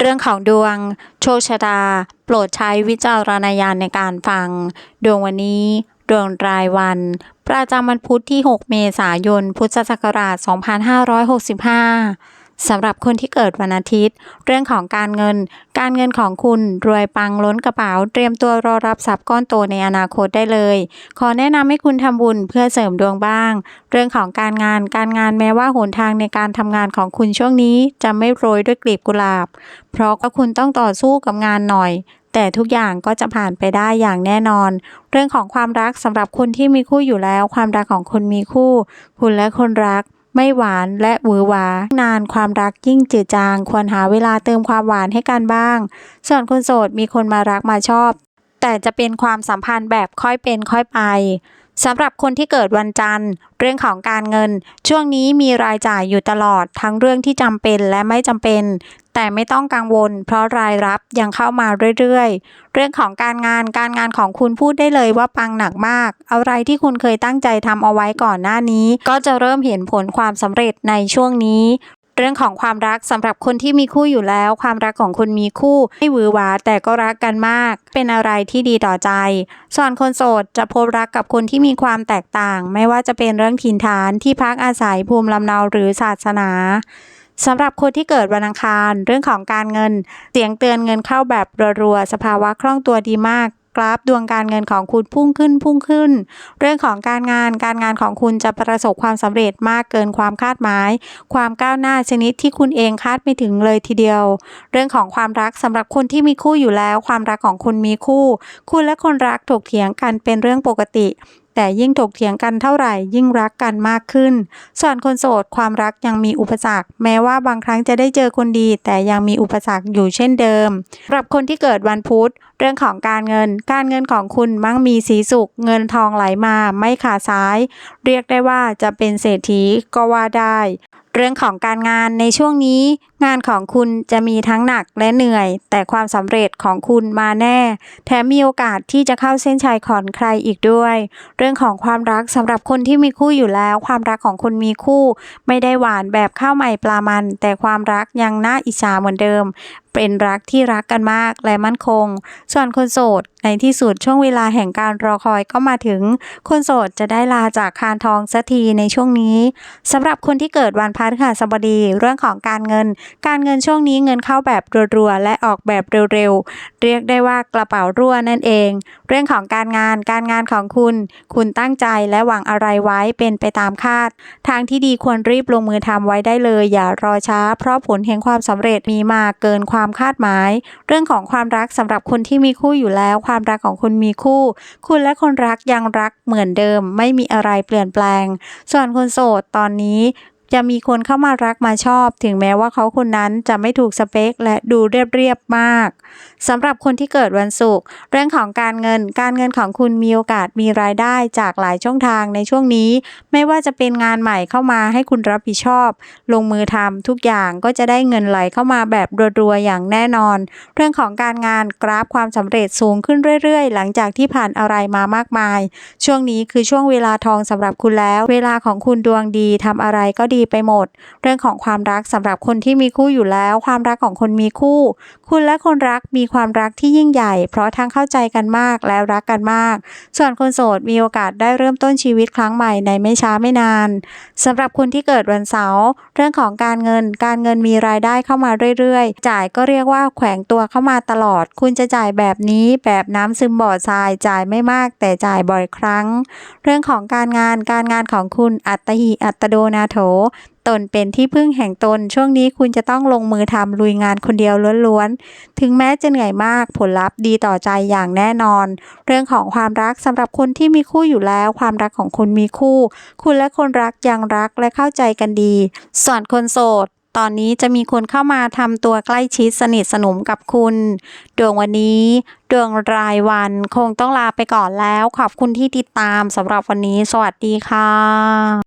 เรื่องของดวง โชคชะตา โปรดใช้วิจารณญาณในการฟัง ดวงวันนี้ ดวงรายวัน ประจำวันพุธที่ 6 เมษายน พุทธศักราช 2565 สำหรับคนที่เกิดวันอาทิตย์ เรื่องของการเงิน การเงินของคุณรวยปังล้นกระเป๋า เตรียมตัวรอรับทรัพย์ก้อนโตในอนาคตได้เลย ขอแนะนำให้คุณทำบุญเพื่อเสริมดวงบ้าง เรื่องของการงานการงานแม้ว่าหนทางในการทำงานของคุณช่วงนี้จะไม่โรยด้วยกลีบกุหลาบ เพราะว่าคุณต้องต่อสู้กับงานหน่อยแต่ทุกอย่างก็จะผ่านไปได้อย่างแน่นอน เรื่องของความรักสำหรับคนที่มีคู่อยู่แล้ว ความรักของคนมีคู่ คุณและคนรัก ไม่หวานและหวือหวานานความรักยิ่งจืดจาง ควรหาเวลาเติมความหวานให้กันบ้าง ส่วนคนโสดมีคนมารักมาชอบ แต่จะเป็นความสัมพันธ์แบบค่อยเป็นค่อยไป สำหรับคนที่เกิดวันจันทร์ เรื่องของการเงิน ช่วงนี้มีรายจ่ายอยู่ตลอดทั้งเรื่องที่จำเป็นและไม่จำเป็น แต่ไม่ต้องกังวล เพราะรายรับยังเข้ามาเรื่อยๆ เรื่องของการงานการงานของคุณพูดได้เลยว่าปังหนักมาก อะไรที่คุณเคยตั้งใจทำเอาไว้ก่อนหน้านี้ ก็จะเริ่มเห็นผลความสำเร็จในช่วงนี้ เรื่องของความรักสำหรับคนที่มีคู่อยู่แล้ว ความรักของคุณมีคู่ไม่หวือหวาแต่ก็รักกันมาก เป็นอะไรที่ดีต่อใจ ส่วนคนโสดจะพบรักกับคนที่มีความแตกต่าง ไม่ว่าจะเป็นเรื่องถิ่นฐานที่พักอาศัยภูมิลำเนาหรือศาสนาสำหรับคนที่เกิดวันอังคาร เรื่องของการเงิน เสียงเตือนเงินเข้าแบบรัวๆ สภาวะคล่องตัวดีมาก กราฟดวงการเงินของคุณพุ่งขึ้นพุ่งขึ้น เรื่องของการงานการงานของคุณจะประสบความสำเร็จมากเกินความคาดหมาย ความก้าวหน้าชนิดที่คุณเองคาดไม่ถึงเลยทีเดียว เรื่องของความรักสำหรับคนที่มีคู่อยู่แล้ว ความรักของคุณมีคู่ คุณและคนรักถกเถียงกันเป็นเรื่องปกติ แต่ยิ่งถกเถียงกันเท่าไหร่ยิ่งรักกันมากขึ้น ส่วนคนโสดความรักยังมีอุปสรรค แม้ว่าบางครั้งจะได้เจอคนดี แต่ยังมีอุปสรรคอยู่เช่นเดิมสำหรับคนที่เกิดวันพุธเรื่องของการเงิน การเงินของคุณมั่งมีสีสุข เงินทองไหลมาไม่ขาดสาย เรียกได้ว่าจะเป็นเศรษฐีก็ว่าได้ เรื่องของการงานในช่วงนี้ งานของคุณจะมีทั้งหนักและเหนื่อย แต่ความสำเร็จของคุณมาแน่ แถมมีโอกาสที่จะเข้าเส้นชัยของใครอีกด้วย เรื่องของความรักสำหรับคนที่มีคู่อยู่แล้ว ความรักของคนมีคู่ ไม่ได้หวานแบบข้าวใหม่ปลามัน แต่ความรักยังน่าอิจฉาเหมือนเดิมเป็นรักที่รักกันมากและมั่นคง ส่วนคนโสดในที่สุดช่วงเวลาแห่งการรอคอยก็มาถึง คนโสดจะได้ลาจากคานทองสักทีในช่วงนี้สำหรับคนที่เกิดวันพฤหัสบดีเรื่องของการเงิน การเงินช่วงนี้เงินเข้าแบบรัวๆและออกแบบเร็วๆ เรียกได้ว่ากระเป๋ารั่วนั่นเอง เรื่องของการงานการงานของคุณ คุณตั้งใจและหวังอะไรไว้เป็นไปตามคาด ทางที่ดีควรรีบลงมือทำไว้ได้เลย อย่ารอช้า เพราะผลแห่งความสำเร็จมีมาเกินความคาดหมาย เรื่องของความรักสำหรับคนที่มีคู่อยู่แล้ว ความรักของคุณมีคู่ คุณและคนรักยังรักเหมือนเดิม ไม่มีอะไรเปลี่ยนแปลง ส่วนคนโสดตอนนี้ จะมีคนเข้ามารักมาชอบ ถึงแม้ว่าเขาคนนั้นจะไม่ถูกสเปค และดูเรียบๆมากสำหรับคนที่เกิดวันศุกร์เรื่องของการเงิน การเงินของคุณมีโอกาสมีรายได้จากหลายช่องทางในช่วงนี้ ไม่ว่าจะเป็นงานใหม่เข้ามาให้คุณรับผิดชอบ ลงมือทำทุกอย่างก็จะได้เงินไหลเข้ามาแบบรัวๆอย่างแน่นอน เรื่องของการงานกราฟความสำเร็จสูงขึ้นเรื่อยๆ หลังจากที่ผ่านอะไรมามากมาย ช่วงนี้คือช่วงเวลาทองสำหรับคุณแล้ว เวลาของคุณดวงดีทำอะไรก็ดีไปหมด เรื่องของความรักสำหรับคนที่มีคู่อยู่แล้ว ความรักของคนมีคู่ คุณและคนรักมีความรักที่ยิ่งใหญ่ เพราะทั้งเข้าใจกันมากและรักกันมาก ส่วนคนโสดมีโอกาสได้เริ่มต้นชีวิตครั้งใหม่ในไม่ช้าไม่นานสำหรับคนที่เกิดวันเสาร์เรื่องของการเงิน การเงินมีรายได้เข้ามาเรื่อยๆ จ่ายก็เรียกว่าแขวงตัวเข้ามาตลอด คุณจะจ่ายแบบนี้แบบน้ำซึมบ่อทรายจ่ายไม่มากแต่จ่ายบ่อยครั้ง เรื่องของการงานการงานของคุณอัตหิอัตโดนาโถ ตนเป็นที่พึ่งแห่งตน ช่วงนี้คุณจะต้องลงมือทำลุยงานคนเดียวล้วนๆ ถึงแม้จะเหนื่อยมากผลลัพธ์ดีต่อใจอย่างแน่นอน เรื่องของความรักสำหรับคนที่มีคู่อยู่แล้ว ความรักของคุณมีคู่ คุณและคนรักยังรักและเข้าใจกันดี ส่วนคนโสดตอนนี้จะมีคนเข้ามาทำตัวใกล้ชิดสนิทสนมกับคุณ ดวงวันนี้ ดวงรายวันคงต้องลาไปก่อนแล้ว ขอบคุณที่ติดตามสำหรับวันนี้ สวัสดีค่ะ